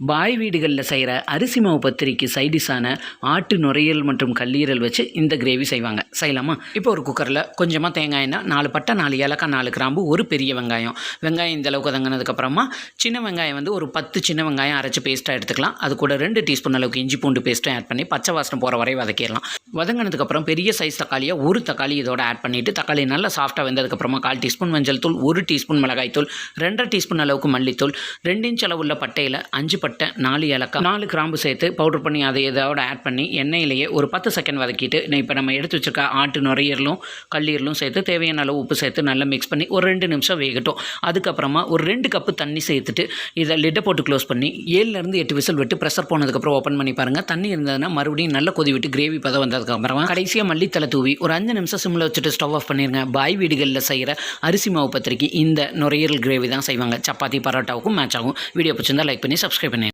பாய் வீடுகளில் செய்கிற அரிசி மாவு பத்திரிக்கு சைடிஷான ஆட்டு நுரையீரல் மற்றும் கல்லீரல் வச்சு இந்த கிரேவி செய்வாங்க. செய்யலாமா? இப்போ ஒரு குக்கரில் கொஞ்சமாக தேங்காய் எண்ணெய் நாலு பட்டை நாலு ஏலக்காய் நாலு கிராம்பு ஒரு பெரிய வெங்காயம். வெங்காயம் இந்த அளவுக்கு சின்ன வெங்காயம் வந்து ஒரு பத்து சின்ன வெங்காயம் அரைச்சி பேஸ்ட்டாக எடுத்துக்கலாம். அது கூட ரெண்டு டீஸ்பூன் அளவுக்கு இஞ்சி பூண்டு பேஸ்ட்டும் ஆட் பண்ணி பச்சை வாசனை போகிற வரை வதக்கிடலாம். வதங்கினதுக்கப்புறம் பெரிய சைஸ் தக்காளியை ஒரு தக்காளி இதோட ஆட் பண்ணிவிட்டு தக்காளி நல்லா சாஃப்டாக வெந்ததுக்கப்புறமா கால் டீஸ்பூன் மஞ்சள் தூள் ஒரு டீஸ்பூன் மிளகாய் தூள் ரெண்டரை டீஸ்பூன் அளவுக்கு மல்லித்தூள் ரெண்டு இன்ச் அளவுள்ள பட்டையில் அஞ்சு பட்டை நாலு ஏலக்காய் நாலு கிராம்பு சேர்த்து பவுடர் பண்ணி அதை இதோட ஆட் பண்ணி எண்ணெயிலேயே ஒரு பத்து செகண்ட் வதக்கிட்டு இப்போ நம்ம எடுத்து வச்சிருக்க ஆட்டு நுரையீரலும் கல்லீரலும் சேர்த்து தேவையான அளவு உப்பு சேர்த்து நல்லா மிக்ஸ் பண்ணி ஒரு ரெண்டு நிமிஷம் வேகட்டும். அதுக்கப்புறமா ஒரு ரெண்டு கப்பு தண்ணி சேர்த்துட்டு இதை லிட்டை போட்டு க்ளோஸ் பண்ணி ஏழுலேருந்து எட்டு விசில் விட்டு ப்ரெஷர் போனதுக்கப்புறம் ஓப்பன் பண்ணி பாருங்கள் தண்ணி இருந்ததுன்னா மறுபடியும் நல்லா கொதி விட்டு கிரேவி பதம் வந்ததுக்கப்புறமா கடைசியாக மல்லித்தலை தூவி ஒரு அஞ்சு நிமிஷம் சிம்மில் வச்சுட்டு ஸ்டவ் ஆஃப் பண்ணிருங்க. பாய் வீடுகளில் செய்கிற அரிசி மாவு பத்திரிக்கை இந்த நுரையீரல் கிரேவி தான் செய்வாங்க. சப்பாத்தி பரோட்டாவுக்கும் மேட்ச் ஆகும். வீடியோ பிடிச்சிருந்தா லைக் பண்ணி சப்ஸ்கிரைப் பண்ணி